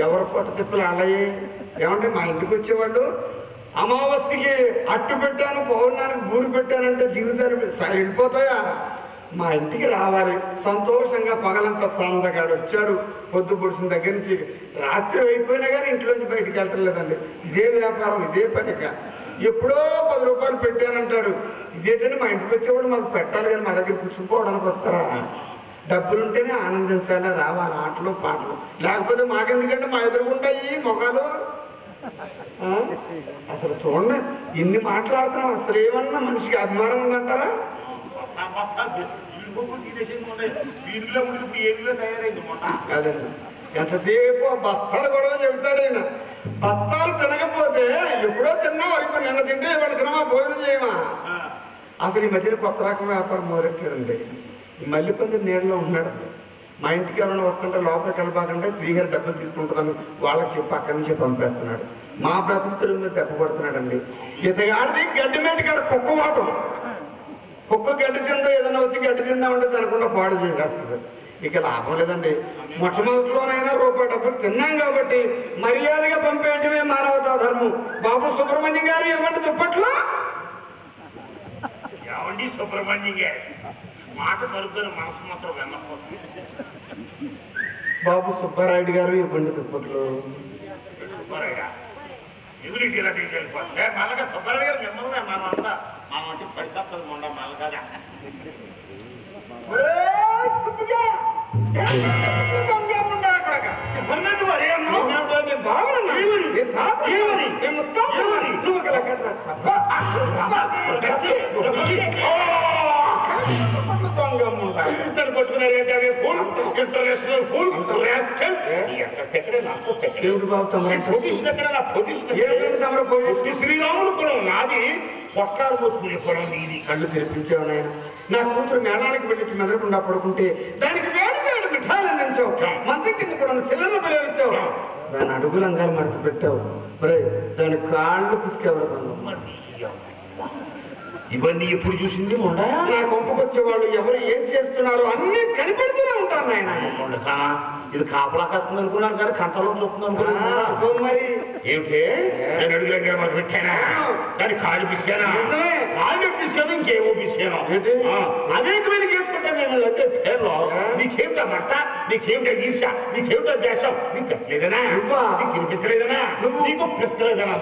ఎవరు పొట్ట తిప్పలు అలాగే ఏమంటే మా ఇంటికి వచ్చేవాళ్ళు? అమావాస్యకి అట్టు పెట్టాను పౌర్ణానికి ఊరు పెట్టానంటే జీవితాలు వెళ్ళిపోతాయా? మా ఇంటికి రావాలి. సంతోషంగా పగలంతా సందగాడు వచ్చాడు. పొద్దు పొడిసిన దగ్గర నుంచి రాత్రి అయిపోయినా కానీ ఇంట్లోంచి బయటకు వెళ్ళటం లేదండి ఇదే వ్యాపారం ఇదే పనిగా ఎప్పుడో పది రూపాయలు పెట్టానంటాడు. ఇదేంటంటే మా ఇంటికి వచ్చేవాడు మాకు పెట్టాలి కానీ మా దగ్గర కూర్చుకోవడానికి వస్తారా? డబ్బులుంటేనే ఆనందించాలి రావాలి ఆటలు పాటలు. లేకపోతే మాకెందుకంటే మా ఎదురుకుండా ఈ మొఖాలు? అసలు చూడండి ఇన్ని మాట్లాడుతున్నాం అసలు ఏమన్నా మనిషికి అభిమానం ఉందంటారా? మొత్తం ఎంతసేపు బస్తాలు గొడవ చెబుతాడు ఆయన బస్తాలు తినకపోతే ఎప్పుడో తిన్నావు ఇప్పుడు నిన్న తింటే ఇవాళ తినమా భోజనం చేయమా? అసలు ఈ మధ్యన కొత్త రకం వ్యాపారం మొదలెట్టాడండి. మల్లిపల్లి నీళ్ళలో ఉన్నాడు. మా ఇంటికి ఎవరైనా వస్తుంటే లోపలికి వెళ్ళబాకంటే శ్రీహరి డబ్బులు తీసుకుంటుందని వాళ్ళకి చెప్పి అక్కడి నుంచి పంపేస్తున్నాడు. మా బ్రతుకు తెరుగు మీద దెబ్బ పడుతున్నాడండి ఇతగాడిది గడ్డి మీద కాడ కుక్క వాటం. కుక్క గడ్డి తిందో ఏదైనా వచ్చి గడ్డి తిందామంటే తినకుండా పాడు చేసేస్తుంది. ఇక లాభం లేదండి. మొట్టమొదటిలోనైనా రూపాయి డబ్బులు తిన్నాం కాబట్టి మర్యాదగా పంపేయటమే మానవతా ధర్మం. బాబు సుబ్రహ్మణ్యం గారు ఇవ్వండి దుప్పట్లో. ఏమండి సుబ్రహ్మణ్యం గారు? మాట కలుగుతున్న మనసు మాత్రం వెన్న కోసం బాబు సుబ్బారాయుడు గారు ఇవ్వండి దుప్పట్లు. సుబ్బారాయుడు? ఎదురికి ఇలా తీసుకెళ్ళిపోతుంది మళ్ళగా సుబ్బారాయుడు గారు మిమ్మల్ని మనం అంతా మనం అంటే పడి సప్తది మొండ మళ్ళీ కదా ఇద్దరు కొట్టుకున్నారు ఫుల్ ఇంటర్నేషనల్ ఫుల్ రాస్కల్ ఎంత ఎక్కడ నాకు ఎక్కడ ఏమిటి బాబు తమరు పొజిషన్ ఎక్కడ నా పొజిషన్ ఏమిటి తమరు పొజిషన్? శ్రీరాముడు పొలం నాది పొట్టాలు పోసుకునే పొలం నీది కళ్ళు తెరిపించావు నాయన నా కూతురు మేళానికి వెళ్ళి మెదడకుండా పడుకుంటే దానికి వేడు అందించావు మంచం కింద కూడా చిల్లర పిల్లలిచ్చావు దాని అడుగు రంగాలు మడత పెట్టావు. ఒరే దాని కాళ్ళు పిసికెవరు మరి. ఇవన్నీ ఎప్పుడు చూసింది ఉండా నా కొంపకొచ్చే వాళ్ళు ఎవరు ఏం చేస్తున్నారో అన్ని కనిపెడుతూనే ఉంటాను నాయన. ఇది కాపలా కస్తుంది అనుకున్నాను కానీ కంటలో అదిగో మరి. ఏమిటి? నేను అడుగులే మాకు పెట్టానా? దాని కాళ్ళు పిసికానా. కాళ్ళు పిసికాను? ఇంకేమో పిసికాను. ఏంటి? ఆ, ఫేర్లో ఏ? నీకేమిటా మట్ట నీకేమిటా ఈర్ష నీకేమిటా దేశం నీకు పెట్టలేదనా? నీకు తినిపించలేదనా? నీకు పిసకలేదనా?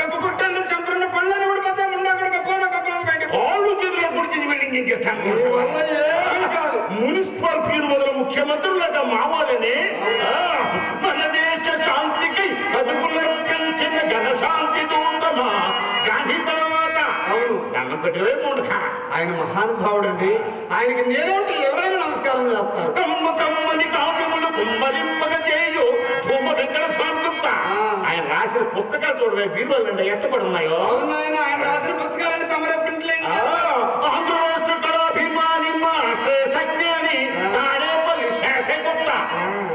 తప్పుకుంటాను చంపరిన పళ్ళని ఊడిపోతే ముండా కూడా పోయిన కప్పలేదు బయటకు కాళ్ళు చేతులు పొడిచి బిల్డింగ్ ఏం చేస్తాను? మున్సిపల్ పీరు మొదలు ముఖ్యమంత్రులుగా మావాలని ఆ, మన దేశ శాంతికి అదుపులర్పించిన ఘనశాంతి దూతమా? గాంధీ. దండం పెట్టవే మూడక ఆయన మహానుభావుడండి. ఆయనకి నేనేంటి ఎవరైనా నమస్కారం చేస్తారు. కమ్మ కమ్మని కావ్యములు కుమ్మరింపగ చేయు ధూమ వెంకట స్వామి గుప్త. ఆయన రాసిన పుస్తకాలు చూడవే. బీరువాళ్ళండి ఎట్టబడి ఉన్నాయో? అవును ఆయన రాసిన పుస్తకాలని తమరే ప్రింట్లు ఏం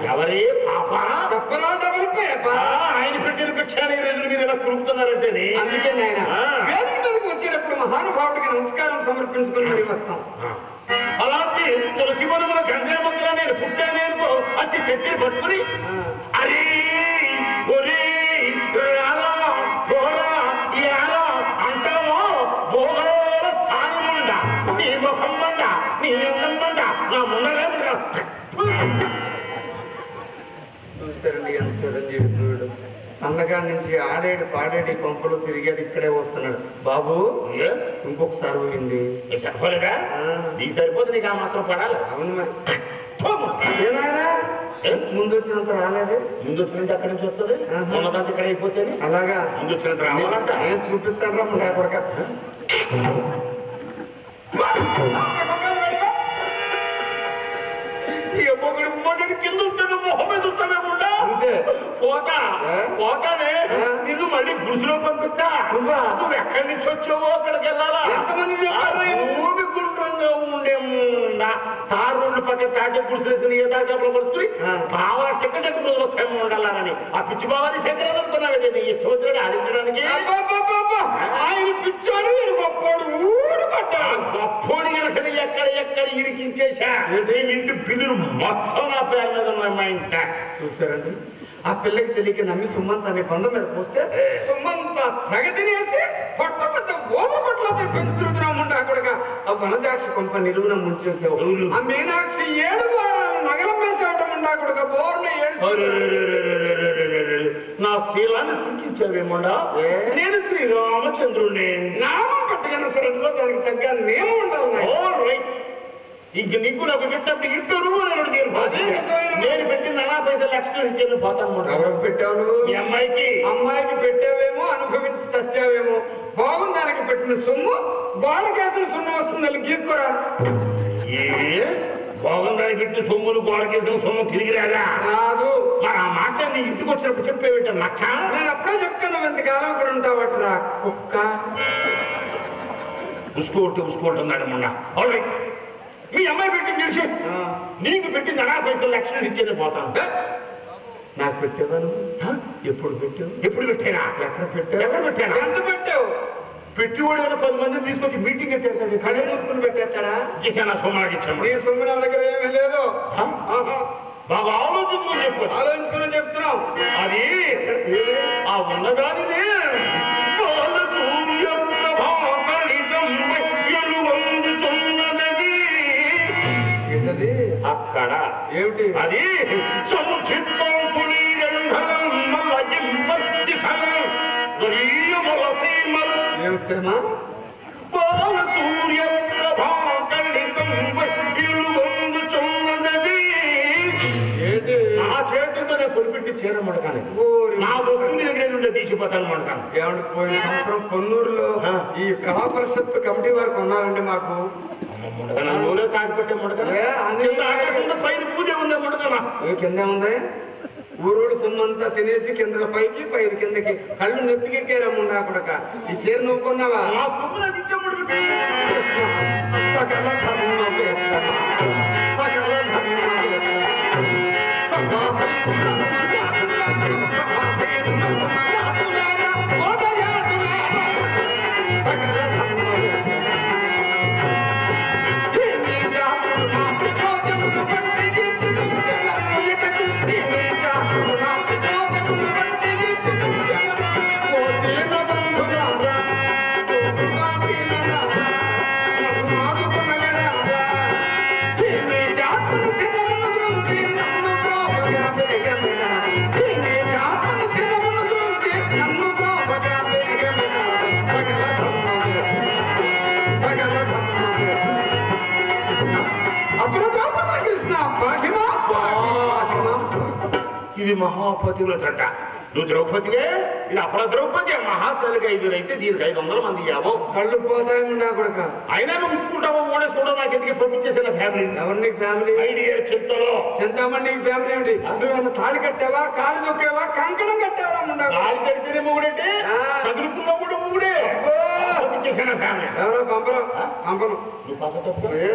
ఎవరే పాప? ఆయన పెట్టిన భిక్షాన్ని రోజులు మీరు ఇలా కురుకుతున్నారంటేనే అందుకే నాయన. వేదిక మీదకి వచ్చేటప్పుడు మహానుభావుడికి నమస్కారం సమర్పించుకుని మరి వస్తాం. అలాంటి తులసి మనముల గంగామక్కల నేను పుట్టానేనుకో అట్టి చెట్టుని పట్టుకుని సన్నగాడి నుంచి ఆడేడు పాడేడు ఈ కొంపలు తిరిగాడు ఇక్కడే వస్తున్నాడు. బాబు? ఇంకొకసారి పోయింది సరిపోలేదా. నీ సరిపోతే నీకు ఆ మాత్రం పడాలి? అవును మరి? ముందు వచ్చినంత రాలేదు. ముందు వచ్చినంత అక్కడి నుంచి వస్తుంది? ఆహా. ఉన్నదంతా ఇక్కడ అయిపోతేనే? అలాగా. ముందు వచ్చినంత రావాలంట నేను చూపిస్తాను రా కొడక. ఈ మొగుడు మొగుడు కింద ఉంటాను మొహం మీద అంతే పోతా పోతానే నిన్ను మళ్ళీ గురుసులో పంపిస్తా. నువ్వు? ఎక్కడి నుంచి వచ్చావో అక్కడికి వెళ్ళాలా? భూమి గుండ్రంగా ఉండే తారు రెండు పక్కన తాజా గుడిసేసిన ఏ తాజా పలుకుని బావా టికెట్ ఎక్కడ రోజులు ఉండాలని ఆ పిచ్చి బావాలి శంకరాలు అనుకున్నావు నీ ఇష్టం వచ్చినట్టు ఆడించడానికి? ఆయన పిచ్చాడు గొప్ప. ఇంటి పిల్లలు మొత్తం నా పేరు మీద ఉన్నాయి మా ఇంట. చూసారండి ఆ పిల్లకి తెలియక నమ్మి సుమంత అనే బంధం మీద పోస్తే సుమంత తగతినేసి పొట్ట పెద్ద గోమ పట్ల పెంచుతున్నాముండ అక్కడ ఆ వనజాక్షి కొంప నిలువున ముంచేసావు ఆ మీనాక్షి ఏడు వారాలు నగలం వేసేవటం ఉండే అక్కడగా బోర్న నా శీలాన్ని శిక్షించావేమోడా నేను శ్రీరామచంద్రుణ్ణి. నామం పట్టుకున్న సరే దానికి తగ్గ నేను ఉండాలి. ఇంక నీకు నాకు పెట్టినప్పుడు ఇంటూ నువ్వు నేను నేను పెట్టిన అనా పైసలు ఎక్స్ట్రా ఇచ్చేది పోతాను. ఎవరికి పెట్టావు మీ అమ్మాయికి. అమ్మాయికి పెట్టావేమో అనుభవించి చచ్చావేమో. బాగుంది దానికి పెట్టిన సొమ్ము. గోడకేసిన సున్నం వస్తుంది వెళ్ళి గీక్కురా? ఏ? బాగుందని పెట్టి సొమ్ములు గోడకేసిన సొమ్ము తిరిగి రాదా? రాదు. మరి ఆ మాట నీ ఇంటికి వచ్చినప్పుడు చెప్పేవిట నక్క? నేను అప్పుడే చెప్తాను ఎంతకాలం ఇక్కడ ఉంటావట్రా కుక్క. ఉసుకోటి ఉసుకోటి ఉన్నాడు మొన్న. All మీ అమ్మాయి పెట్టింది తెలిసి. నీకు పెట్టింది అనా పైసలు లక్షలు ఇచ్చేది పోతాను? నాకు పెట్టావా నువ్వు? హ? ఎప్పుడు పెట్టావు? ఎప్పుడు పెట్టానా? ఎక్కడ పెట్టావు? ఎక్కడ పెట్టానా? ఎంత పెట్టావు? పెట్టివాడు ఏమైనా పది మందిని తీసుకొచ్చి మీటింగ్ ఎట్టాడు కళ్ళు మూసుకుని పెట్టేస్తాడా? చేశాను సోమనాకి ఇచ్చాము నీ సొమ్ము నా దగ్గర ఏమీ లేదు. బాగా ఆలోచించుకుని చెప్పు. ఆలోచించుకుని చెప్తున్నావు. అది? ఆ ఉన్నదానినే. అక్కడ. ఏమిటి? అది సీమల్ ఏం బాల సూర్య ఎలుగొందుచున్నదది. ఏంటి నా చేతులతో నేను కొనిపెట్టి చీర మడకాను ఓరి నా వస్తువుని దగ్గర నుండి తీసిపోతాను మడకాను ఏమంటే పోయిన సంవత్సరం కొన్నూరులో. ఈ కళా పరిషత్ కమిటీ వారు కొన్నారండి మాకు. ఊరే తాకిపెట్టే ముడక ఆకాశంలో పైన పూజే ఉందా ముడకనా? కింద ఉంది? ఊరోడు సొమ్మంతా తినేసి కింద పైకి పైన కిందకి కళ్ళు నెత్తికెక్కారా ముండా కొడక ఈ చీర నొక్కున్నావా? సకల ధర్మ సకల ధర్మ ఇది మహాపతివ్రతంట. నువ్వు ద్రౌపదివే? ఇది అపర ద్రౌపది మహాతల్లిగా ఐదురైతే దీనికి ఐదు వందల మంది ఇవ్వవు కళ్ళు పోతాయి కొడుక? అయినా నువ్వు ఉంచుకుంటావో కూడా చూడ నాకు ఎందుకు పంపించేసిన ఫ్యామిలీ ఎవరిని ఫ్యామిలీ ఐడియా చెత్తలో చింతామణి ఫ్యామిలీ ఏమిటి? నువ్వు తాళి కట్టావా కాలు దొక్కావా కంకణం కట్టావా గాలి కడితేనే మొగుడంటే ఆ. కదులుకున్న కూడా మొగుడే. ఎవరో పంపరు పంపను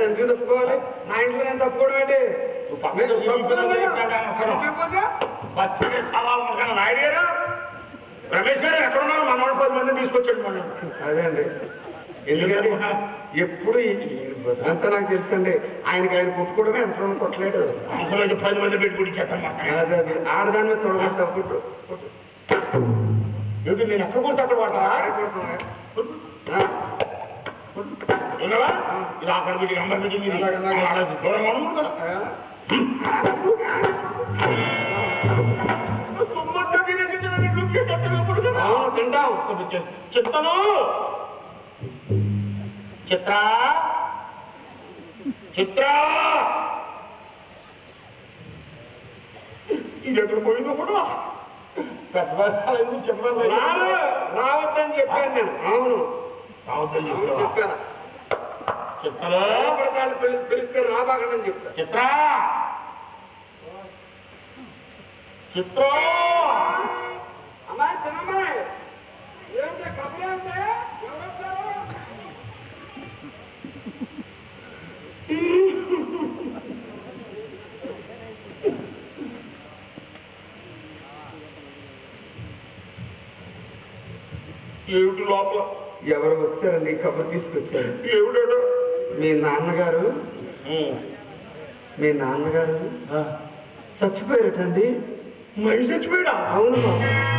ఎందుకు తప్పుకోవాలి? నా ఇంట్లో నేను తప్పుకోవడం ఏంటి? బస్తీ సవాళ్ళు నాయుడు గారు రమేష్ గారు ఎక్కడున్నారు మన వాళ్ళు పది మంది తీసుకొచ్చాడు మొన్న అదే అండి. ఎందుకంటే ఎప్పుడు అంతా నాకు తెలుసు అండి ఆయనకి ఆయన కొట్టుకోవడమే అంత కొట్టలేడు. అసలు పది మంది పెట్టుకుంటామ్మా ఆడదాని మీద ఆడదాన్ని కొట్టు ఏంటి నేను ఎక్కడ కొడతా అక్కడ పడతా విన్నావా ఇది అక్కడ పెట్టి అంబర్ పెట్టి దూరం తింటావు తింటావు చిత్తను చిత్ర. చిత్ర. ఇది పోయిందో కూడా రావద్దని చెప్పాను నేను. అవును. రావద్దని చెప్పాను. చిత్రా పిలిస్తే రాబాగండి చెప్పాను చిత్రా. చిత్ర. అమ్మా చిన్నమ్మాయి. లోపల? ఎవరు వచ్చారండి? కబురు తీసుకొచ్చారు. మీ నాన్నగారు? మీ నాన్నగారు? చచ్చిపోయారటండి. మై చచ్చిపోయాడా? అవును.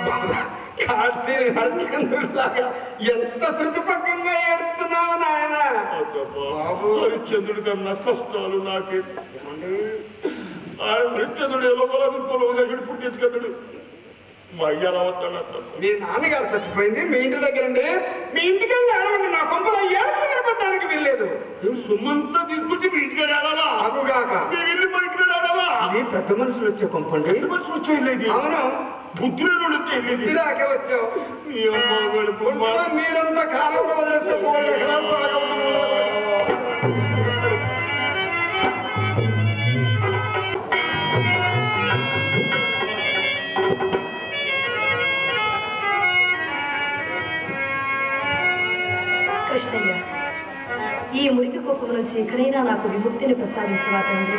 అబ్బబ్బబ్బబ్బ. కాల్సిన హరిశ్చంద్రుడిలాగా ఎంత శృతిపక్కంగా ఏడుతున్నావు నాయన? బాబు. హరిశ్చంద్రుడి కన్నా కష్టాలు నాకే. ఏమండి? ఆ హరిశ్చంద్రుడు ఎలాగోలాగా పొలం దగ్గర పుట్టించుకెళ్ళాడు మా అయ్య అలా వస్తాడు మీ నాన్నగారు చచ్చిపోయింది మీ ఇంటి దగ్గర ఉండి. మీ ఇంటికి వెళ్ళి ఏడవండి నా కొంపలో ఏడుపు వినపడడానికి వీల్లేదు. సొమ్మంతా తీసుకొచ్చి మీ ఇంటికి వెళ్ళాలా అగుగాక. మీ వెళ్ళి మా ఇంటికి ఇది పెద్ద మనుషులు వచ్చే కొంపండి. మనిషి వచ్చేయలేదు అవును. ఇలాగే వచ్చావు. మీరంతా కాలంలో వదిలేస్తే. కృష్ణయ్య ఈ మురికి కుప్పం నుంచి ఎక్కడైనా నాకు విముక్తిని ప్రసాదించవా తండ్రి?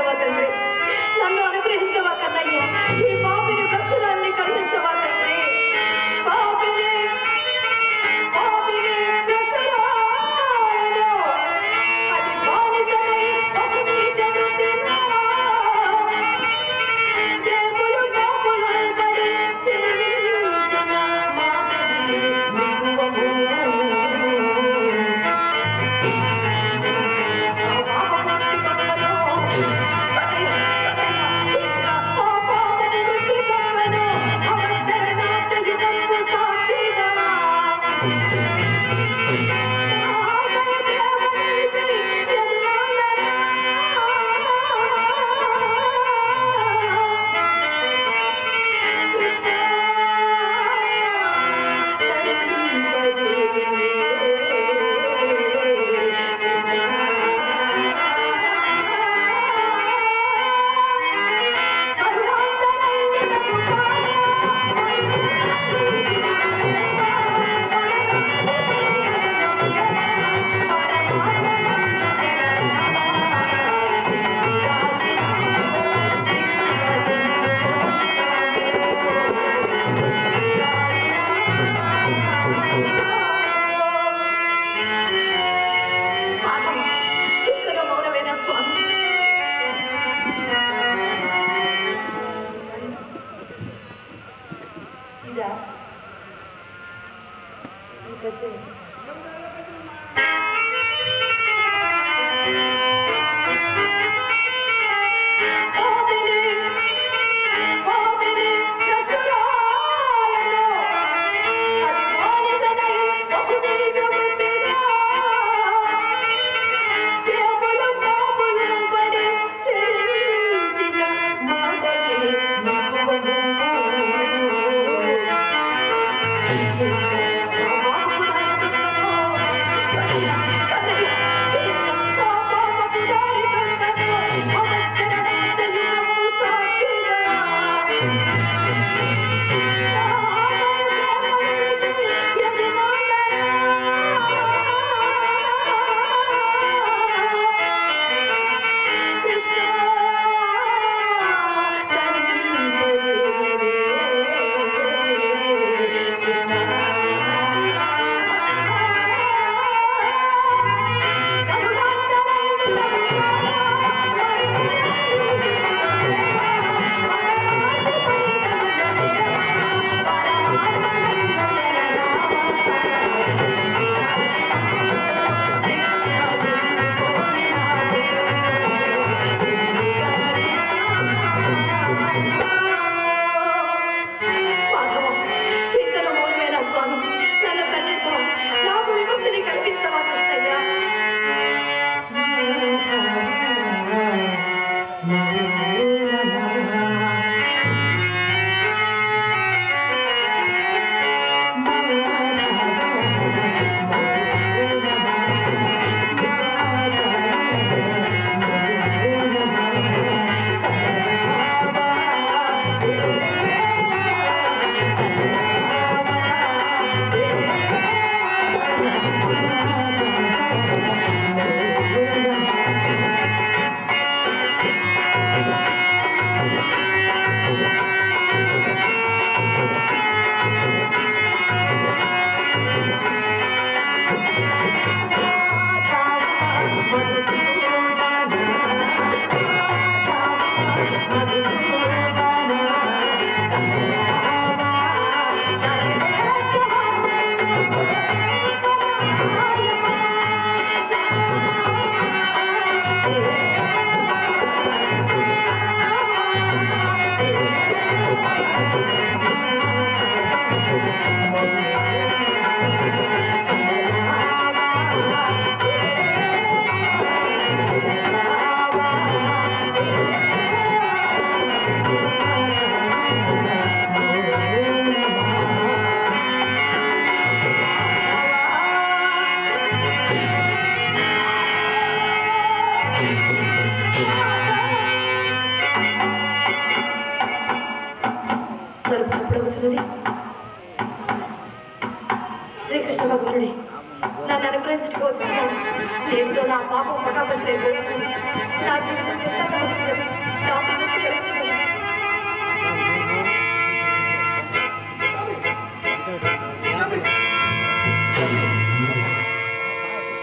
ప్రసాదించవా తండ్రి నన్ను అనుగ్రహించవా కన్నయ్య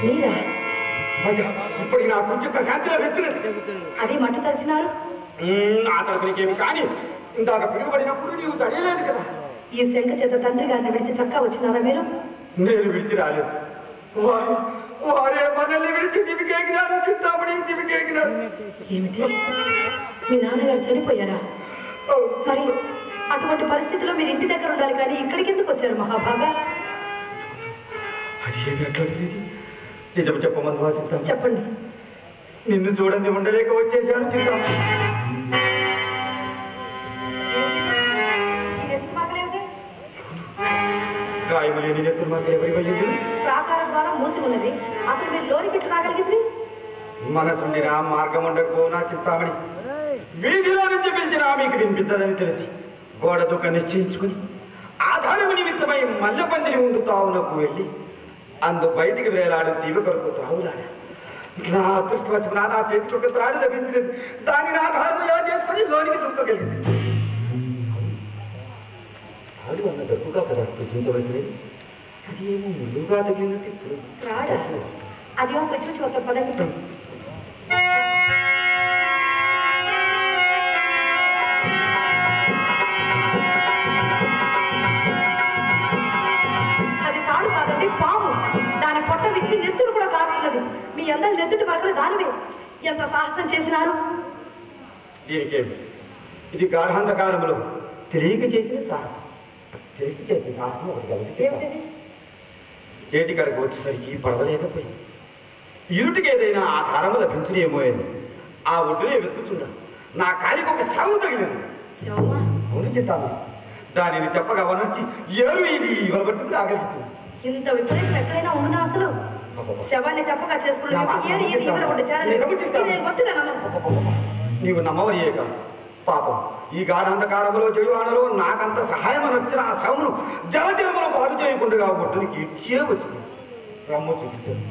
మీరా ఇప్పటికి నాకు చిత్త శాంతి లభించినది అదే మట్టు తడిచినారు ఆ తరపు నీకేమి కానీ ఇందాక పిలువబడినప్పుడు నీవు తడియలేదు కదా. ఈ శంఖ చేత తండ్రి గారిని విడిచి చక్కా వచ్చినారా మీరు? నేను విడిచి రాలేదు. వారు వారే మనల్ని విడిచి దివికేగినారు చింతామణి దివికేగినారు ఏమిటి? మీ నాన్నగారు చనిపోయారా? మరి అటువంటి పరిస్థితిలో మీరు ఇంటి దగ్గర ఉండాలి కానీ ఇక్కడికి ఎందుకు వచ్చారు మహాభాగా? అది ఏమి అట్లా నిజం చెప్పమందు చింత చెప్పండి. నిన్ను చూడండి ఉండలేక వచ్చేసాను మార్కలేమిటి? గాయము లేని నెత్తులు మాకు ఎవరి వయ్యింది ప్రాకార ద్వారం మూసి ఉన్నది. అసలు మీరు లోనికి ఎట్లా రాగలిగింది? మనసుండినా మార్గం ఉండకపోనా చింతామణి వీధిలో నుంచి పిలిచినా మీకు వినిపించదని తెలిసి గోడ దుఃఖ నిశ్చయించుకుని ఆధారము నిమిత్తమై మల్లెపందిని ఉండు తావునకు వెళ్ళి అందు బయటికి వేలాడు తీవ కొరకు త్రావులాడ నా అదృష్టవశము నా నా చేతికి ఒక త్రాడు లభించినది. దానిని ఆధారముగా చేసుకుని లోనికి దుఃఖగలిగింది త్రాడు అన్న దగ్గుగా కదా స్పృశించవలసినది. అది ఏమో ముందుగా తగిలినట్టు ఇప్పుడు. త్రాడా? అది ఒక చూసి ఒక పదండి అందరి నెత్తుటి మరకలు దానివే. ఎంత సాహసం చేసినారు? దీనికేమి ఇది గాఢాంధకారములో. తెలియక చేసిన సాహసం. తెలిసి చేసిన సాహసం ఒకటి కలిగి ఏటి కడకు వచ్చేసరికి పడవలేకపోయింది ఇరుటికి ఏదైనా ఆధారము లభించునేమో అని. ఆ ఒడ్డునే వెతుకుతుందా నా కాలికి ఒక సాగు తగిలింది. అవును చెప్తాను దానిని తెప్పగా వనొచ్చి ఏరు ఇది ఇవ్వబట్టుకు రాగలుగుతుంది. ఇంత విపరీతం ఎక్కడైనా ఉండునా అసలు? శవాన్ని తప్పగా నా మాట చేసుకున్నాడు ఏడు ఏది ఇవ్వడం ఒకటి నిజము చెప్తాను. నేను బొత్తుగా నమ్మను. నీవు నమ్మవనియే కాదు. పాపం. ఈ గాఢాంధకారములో చెడువానలో నాకంత సహాయం వచ్చిన ఆ శవమును జలజలములు పాడు చేయకుండా ఒడ్డునికి ఇచ్చే వచ్చింది. రమ్ము చూపించాను